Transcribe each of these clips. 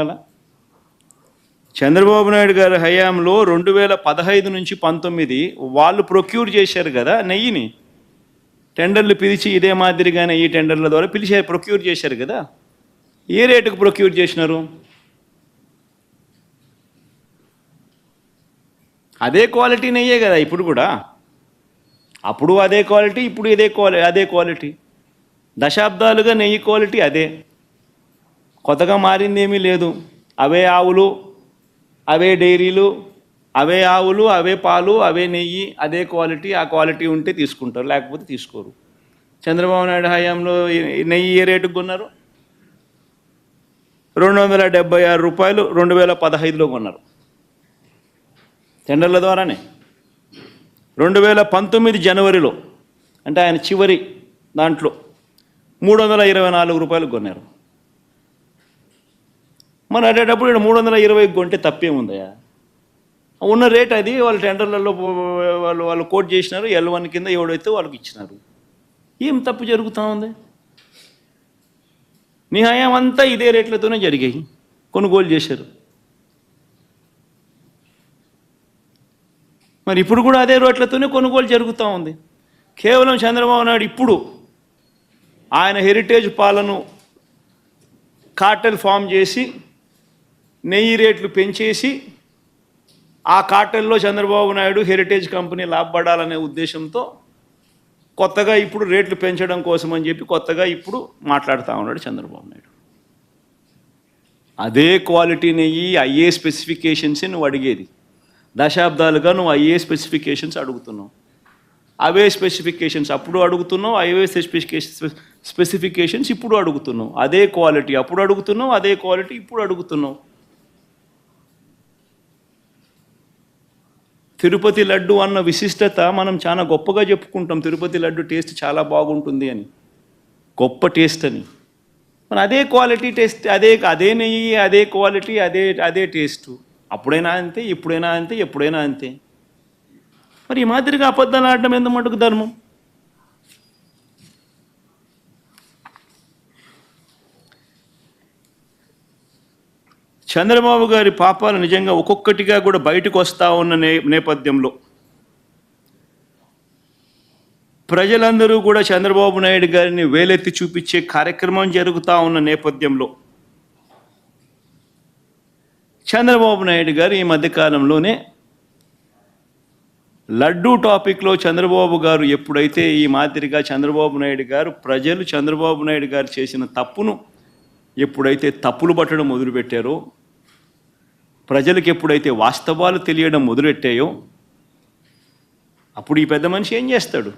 అలా. చంద్రబాబు నాయుడు గారి హయాంలో రెండు వేల పదహైదు నుంచి పంతొమ్మిది వాళ్ళు ప్రొక్యూర్ చేశారు కదా నెయ్యిని. టెండర్లు పిలిచి ఇదే మాదిరిగా నెయ్యి టెండర్ల ద్వారా పిలిచారు ప్రొక్యూర్ చేశారు కదా. ఏ రేటుకు ప్రొక్యూర్ చేసినారు? అదే క్వాలిటీ నెయ్యే కదా ఇప్పుడు కూడా. అప్పుడు అదే క్వాలిటీ ఇప్పుడు ఇదే క్వాలి అదే క్వాలిటీ. దశాబ్దాలుగా నెయ్యి క్వాలిటీ అదే. కొత్తగా మారిందేమీ లేదు. అవే ఆవులు అవే డైరీలు అవే ఆవులు అవే పాలు అవే నెయ్యి అదే క్వాలిటీ ఆ క్వాలిటీ ఉంటే తీసుకుంటారు లేకపోతే తీసుకోరు. చంద్రబాబు నాయుడు హయాంలో నెయ్యి ఏ రేటుకు కొన్నారు? రెండు వందల డెబ్బై ఆరు రూపాయలు రెండు వేల పదహైదులో కొన్నారు. టెండర్ల ద్వారానే. రెండు వేల పంతొమ్మిది జనవరిలో అంటే ఆయన చివరి దాంట్లో మూడు వందల ఇరవై నాలుగు రూపాయలు కొన్నారు. మరి అడేటప్పుడు ఇక్కడ మూడు వందల ఇరవై కొంటే తప్పేముందయా ఉన్న రేట్ అది వాళ్ళు టెండర్లలో వాళ్ళు వాళ్ళు కోట్ చేసినారు ఎల్ వన్ కింద ఎవడైతే వాళ్ళకి ఇచ్చినారు. ఏం తప్పు జరుగుతూ ఉంది? నీ హయాం అంతా ఇదే రేట్లతోనే జరిగాయి కొనుగోలు చేశారు. మరి ఇప్పుడు కూడా అదే రేట్లతోనే కొనుగోలు జరుగుతూ ఉంది. కేవలం చంద్రబాబు నాయుడు ఇప్పుడు ఆయన హెరిటేజ్ పాలను కార్టెల్ ఫామ్ చేసి నెయ్యి రేట్లు పెంచేసి ఆ కాటల్లో చంద్రబాబు నాయుడు హెరిటేజ్ కంపెనీ లాభపడాలనే ఉద్దేశంతో కొత్తగా ఇప్పుడు రేట్లు పెంచడం కోసం అని చెప్పి కొత్తగా ఇప్పుడు మాట్లాడుతూ ఉన్నాడు చంద్రబాబు నాయుడు. అదే క్వాలిటీ నెయ్యి అయ్యే స్పెసిఫికేషన్సే నువ్వు అడిగేది. దశాబ్దాలుగా నువ్వు అయ్యే స్పెసిఫికేషన్స్ అడుగుతున్నావు. అవే స్పెసిఫికేషన్స్ అప్పుడు అడుగుతున్నావు అవే స్పెసిఫికేషన్ స్పెసిఫికేషన్స్ ఇప్పుడు అడుగుతున్నావు. అదే క్వాలిటీ అప్పుడు అడుగుతున్నావు అదే క్వాలిటీ ఇప్పుడు అడుగుతున్నావు. తిరుపతి లడ్డు అన్న విశిష్టత మనం చాలా గొప్పగా చెప్పుకుంటాం. తిరుపతి లడ్డు టేస్ట్ చాలా బాగుంటుంది అని. గొప్ప టేస్ట్ అని. మరి అదే క్వాలిటీ టేస్ట్ అదే అదే నెయ్యి అదే క్వాలిటీ అదే అదే టేస్ట్. అప్పుడైనా అంతే ఇప్పుడైనా అంతే ఎప్పుడైనా అంతే. మరి ఈ మాదిరిగా అబద్ధాలు ఆడడం ఎంత మటుకు ధర్మం? చంద్రబాబు గారి పాపాలు నిజంగా ఒక్కొక్కటిగా కూడా బయటకు వస్తూ ఉన్న నే నేపథ్యంలో ప్రజలందరూ కూడా చంద్రబాబు నాయుడు గారిని వేలెత్తి చూపించే కార్యక్రమం జరుగుతూ ఉన్న నేపథ్యంలో చంద్రబాబు నాయుడు గారు ఈ మధ్యకాలంలోనే లడ్డూ టాపిక్లో చంద్రబాబు గారు ఎప్పుడైతే ఈ మాదిరిగా చంద్రబాబు నాయుడు గారు ప్రజలు చంద్రబాబు నాయుడు గారు చేసిన తప్పును ఎప్పుడైతే తప్పులు పట్టడం మొదలుపెట్టారో ప్రజలకు ఎప్పుడైతే వాస్తవాలు తెలియడం మొదలెట్టాయో అప్పుడు ఈ పెద్ద మనిషి ఏం చేస్తాడు?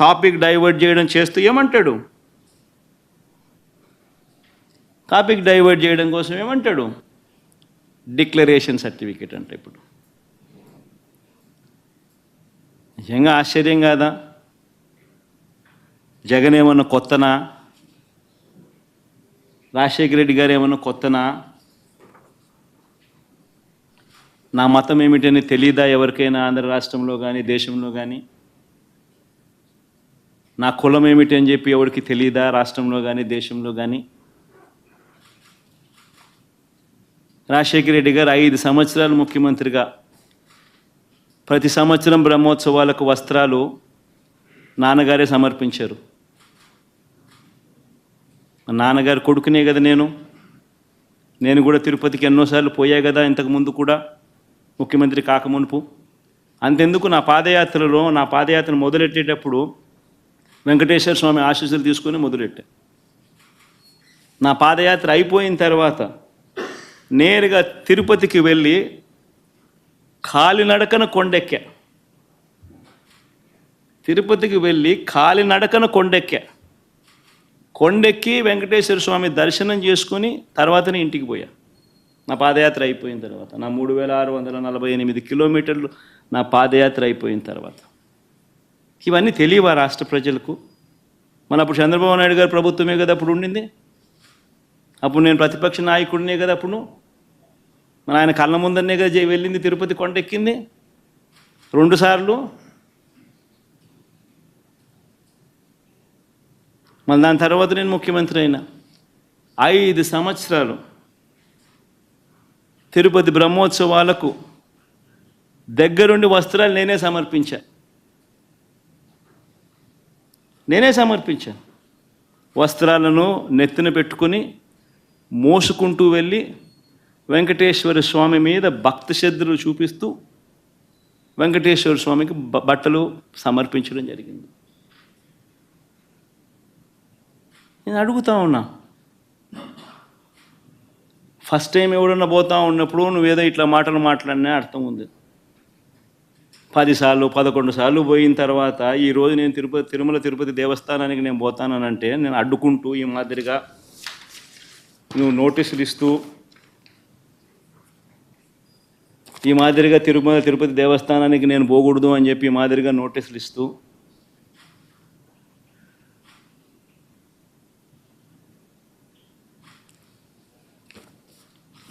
టాపిక్ డైవర్ట్ చేయడం చేస్తూ ఏమంటాడు? టాపిక్ డైవర్ట్ చేయడం కోసం ఏమంటాడు? డిక్లరేషన్ సర్టిఫికేట్ అంటే ఇప్పుడు. నిజంగా ఆశ్చర్యం కాదా? జగన్ ఏమన్నా కొత్తనా? రాజశేఖర రెడ్డి గారు ఏమన్నా కొత్తనా? నా మతం ఏమిటని తెలీదా ఎవరికైనా ఆంధ్ర రాష్ట్రంలో కానీ దేశంలో కానీ నా కులం ఏమిటి అని చెప్పి ఎవరికి తెలీదా రాష్ట్రంలో కానీ దేశంలో కానీ రాజశేఖర రెడ్డి గారు ఐదు సంవత్సరాలు ముఖ్యమంత్రిగా. ప్రతి సంవత్సరం బ్రహ్మోత్సవాలకు వస్త్రాలు నాన్నగారే సమర్పించారు. మా నాన్నగారు కొడుకునే కదా నేను. నేను కూడా తిరుపతికి ఎన్నోసార్లు పోయా కదా ఇంతకు ముందు కూడా. ముఖ్యమంత్రి కాకమునుపు అంతెందుకు నా పాదయాత్రలో నా పాదయాత్ర మొదలెట్టేటప్పుడు వెంకటేశ్వర స్వామి ఆశీస్సులు తీసుకొని మొదలెట్టా. నా పాదయాత్ర అయిపోయిన తర్వాత నేరుగా తిరుపతికి వెళ్ళి కాలినడకన కొండెక్కా. తిరుపతికి వెళ్ళి కాలినడకన కొండెక్కా. కొండెక్కి వెంకటేశ్వర స్వామి దర్శనం చేసుకుని తర్వాతనే ఇంటికి పోయా. నా పాదయాత్ర అయిపోయిన తర్వాత నా మూడు వేల ఆరు వందల నలభై ఎనిమిది కిలోమీటర్లు నా పాదయాత్ర అయిపోయిన తర్వాత. ఇవన్నీ తెలియవా రాష్ట్ర ప్రజలకు? మన అప్పుడు చంద్రబాబు నాయుడు గారు ప్రభుత్వమే కదా అప్పుడు ఉండింది? అప్పుడు నేను ప్రతిపక్ష నాయకుడినే కదా అప్పుడు? మన ఆయన కళ్ళ ముందరనే కదా వెళ్ళింది తిరుపతి కొండెక్కింది? రెండుసార్లు మళ్ళీ దాని తర్వాత నేను ముఖ్యమంత్రి అయినా. ఐదు సంవత్సరాలు తిరుపతి బ్రహ్మోత్సవాలకు దగ్గరుండి వస్త్రాలు నేనే సమర్పించా. నేనే సమర్పించాను వస్త్రాలను నెత్తిన పెట్టుకుని మోసుకుంటూ వెళ్ళి వెంకటేశ్వర స్వామి మీద భక్తి శ్రద్ధలు చూపిస్తూ వెంకటేశ్వర స్వామికి బట్టలు సమర్పించడం జరిగింది. నేను అడుగుతా ఉన్నా. ఫస్ట్ టైం ఎవడన్నా పోతా ఉన్నప్పుడు నువ్వేదో ఇట్లా మాటలు మాట్లాడినా అర్థం ఉంది. పదిసార్లు పదకొండు సార్లు పోయిన తర్వాత ఈరోజు నేను తిరుపతి తిరుమల తిరుపతి దేవస్థానానికి నేను పోతానంటే నేను అడ్డుకుంటూ ఈ మాదిరిగా నువ్వు నోటీసులు ఇస్తూ ఈ మాదిరిగా తిరుమల తిరుపతి దేవస్థానానికి నేను పోకూడదు అని చెప్పి ఈ మాదిరిగా నోటీసులు ఇస్తూ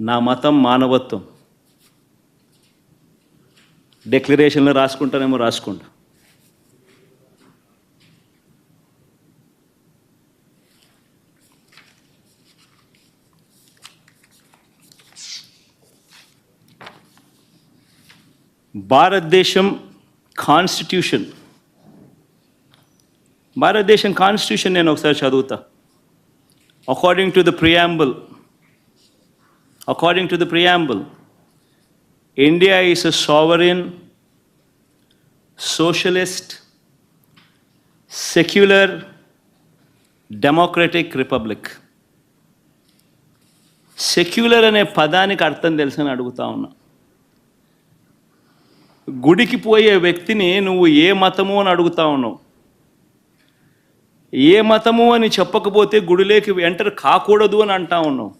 నా మతం మానవత్వం. డిక్లరేషన్లో రాసుకుంటానేమో రాసుకుంటా. భారతదేశం కాన్స్టిట్యూషన్. భారతదేశం కాన్స్టిట్యూషన్ నేను ఒకసారి చదువుతా. According to the preamble according to the preamble, India is a sovereign, socialist, secular, democratic republic. Secular అనే పదానికి అర్థం తెలుసని అడుగుతా ఉన్నా. గుడికి పోయే వ్యక్తిని నువ్వు ఏ మతము అని అడుగుతా ఉన్నావు? ఏ మతము అని చెప్పకపోతే గుడిలోకి ఎంటర్ కాకూడదు అని అంటా ఉన్నావు.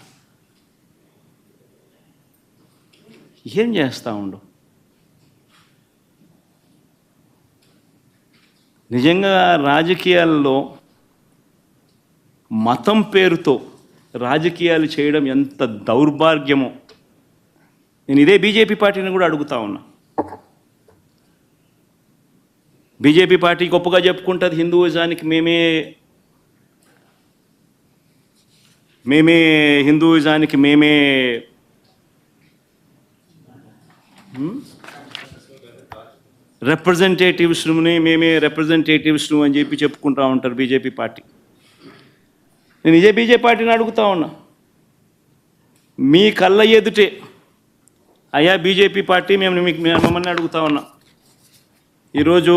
ఏం చేస్తూ ఉండు? నిజంగా రాజకీయాల్లో మతం పేరుతో రాజకీయాలు చేయడం ఎంత దౌర్భాగ్యమో. నేను ఇదే బీజేపీ పార్టీని కూడా అడుగుతా ఉన్నా. బీజేపీ పార్టీ గొప్పగా చెప్పుకుంటుంది హిందూయిజానికి మేమే మేమే హిందూయిజానికి మేమే రిప్రజెంటేటివ్స్ని మేమే రిప్రజెంటేటివ్స్ను అని చెప్పి చెప్పుకుంటా ఉంటారు బీజేపీ పార్టీ. నేను ఇదే బీజేపీ పార్టీని అడుగుతా ఉన్నా. మీ కళ్ళ ఎదుటే అయ్యా బీజేపీ పార్టీ మేము మీకు మేము అడుగుతా ఉన్నా. ఈరోజు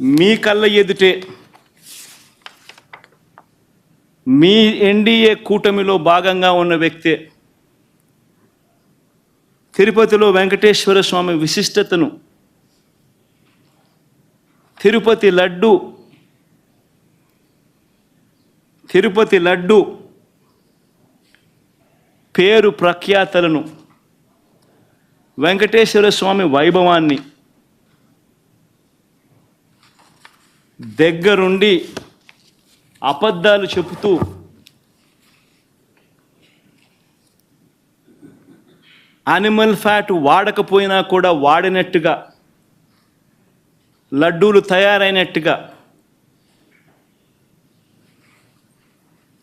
మీ కళ్ళ ఎదుటే మీ ఎన్డీఏ కూటమిలో భాగంగా ఉన్న వ్యక్తే తిరుపతిలో వెంకటేశ్వర స్వామి విశిష్టతను తిరుపతి లడ్డు తిరుపతి లడ్డు పేరు ప్రఖ్యాతలను వెంకటేశ్వర స్వామి వైభవాన్ని దగ్గరుండి అబద్ధాలు చెబుతూ అనిమల్ ఫ్యాట్ వాడకపోయినా కూడా వాడినట్టుగా లడ్డూలు తయారైనట్టుగా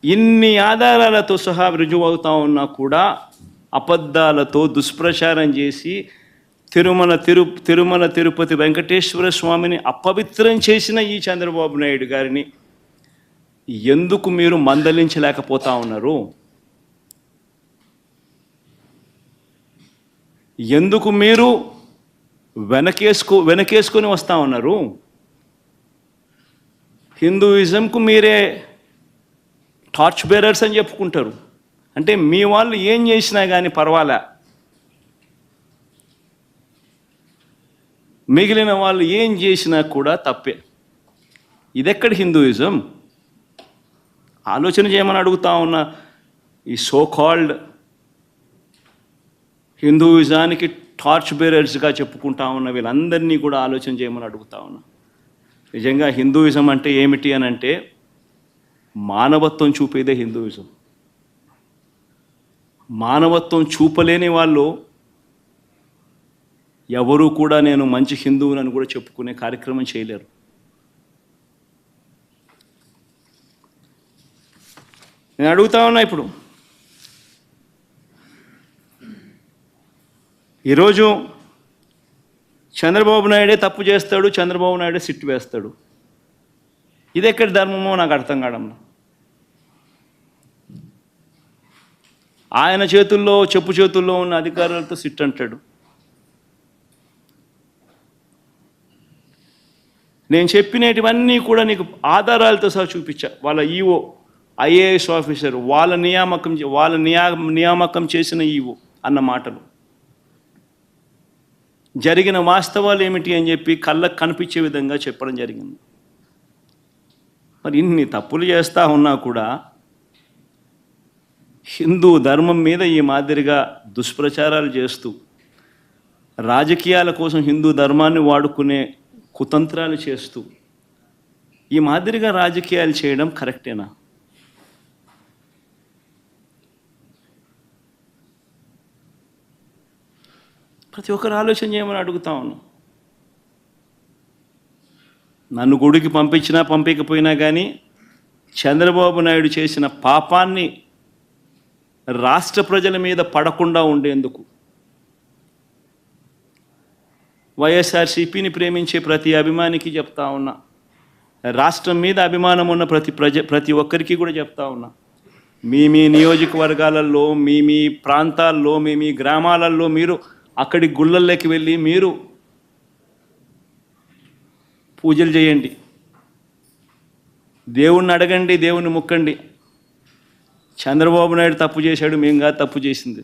ఇన్ని ఆధారాలతో సహా రుజువు అవుతా ఉన్నా కూడా అబద్ధాలతో దుష్ప్రచారం చేసి తిరుమల తిరు తిరుమల తిరుపతి వెంకటేశ్వర స్వామిని అపవిత్రం చేసిన ఈ చంద్రబాబు నాయుడు గారిని ఎందుకు మీరు మందలించలేకపోతా ఉన్నారు? ఎందుకు మీరు వెనకేసుకో వెనకేసుకొని వస్తా ఉన్నారు? హిందూయిజంకు మీరే టార్చ్ బేరర్స్ అని చెప్పుకుంటారు. అంటే మీ వాళ్ళు ఏం చేసినా కానీ పర్వాలే? మిగిలిన వాళ్ళు ఏం చేసినా కూడా తప్పే. ఇదెక్కడ హిందూయిజం? ఆలోచన చేయమని అడుగుతా ఉన్న ఈ సో కాల్డ్ హిందూయిజానికి టార్చ్ బేరర్స్గా చెప్పుకుంటా ఉన్న వీళ్ళందరినీ కూడా ఆలోచన చేయమని అడుగుతా ఉన్నా. నిజంగా హిందూయిజం అంటే ఏమిటి అని అంటే మానవత్వం చూపేదే హిందూయిజం. మానవత్వం చూపలేని వాళ్ళు ఎవరూ కూడా నేను మంచి హిందువునని కూడా చెప్పుకునే కార్యక్రమం చేయలేరు. నేను అడుగుతా ఉన్నా ఇప్పుడు. ఈరోజు చంద్రబాబు నాయుడే తప్పు చేస్తాడు చంద్రబాబు నాయుడే సిట్టు వేస్తాడు. ఇది ఎక్కడి ధర్మమో నాకు అర్థం కావడం ఆయన చేతుల్లో చెప్పు చేతుల్లో ఉన్న అధికారులతో సిట్ అంటాడు. నేను చెప్పినటివన్నీ కూడా నీకు ఆధారాలతో సహా చూపించా. వాళ్ళ ఈఓ ఐఏఎస్ ఆఫీసర్ వాళ్ళ నియామకం చే- వాళ్ళ నియా నియామకం చేసిన ఈఓ అన్న మాటలు. జరిగిన వాస్తవాలు ఏమిటి అని చెప్పి కళ్ళకు కనిపించే విధంగా చెప్పడం జరిగింది. మరి ఇన్ని తప్పులు చేస్తూ ఉన్నా కూడా హిందూ ధర్మం మీద ఈ మాదిరిగా దుష్ప్రచారాలు చేస్తూ రాజకీయాల కోసం హిందూ ధర్మాన్ని వాడుకునే కుతంత్రాలు చేస్తూ ఈ మాదిరిగా రాజకీయాలు చేయడం కరెక్టేనా? ప్రతి ఒక్కరు ఆలోచన చేయమని అడుగుతా ఉన్నాను నన్ను గుడికి పంపించినా పంపించకపోయినా కానీ చంద్రబాబు నాయుడు చేసిన పాపాన్ని రాష్ట్ర ప్రజల మీద పడకుండా ఉండేందుకు వైఎస్ఆర్సీపీని ప్రేమించే ప్రతి అభిమానికి చెప్తా ఉన్నా. రాష్ట్రం మీద అభిమానం ఉన్న ప్రతి ప్రజ ప్రతి ఒక్కరికి కూడా చెప్తా ఉన్నా. మీ మీ నియోజకవర్గాలలో మీ మీ ప్రాంతాల్లో మీ మీ గ్రామాలలో మీరు అక్కడి గుళ్ళల్లోకి వెళ్ళి మీరు పూజలు చేయండి. దేవుణ్ణి అడగండి దేవుణ్ణి ముక్కండి. చంద్రబాబు నాయుడు తప్పు చేశాడు మేము కాదు తప్పు చేసింది.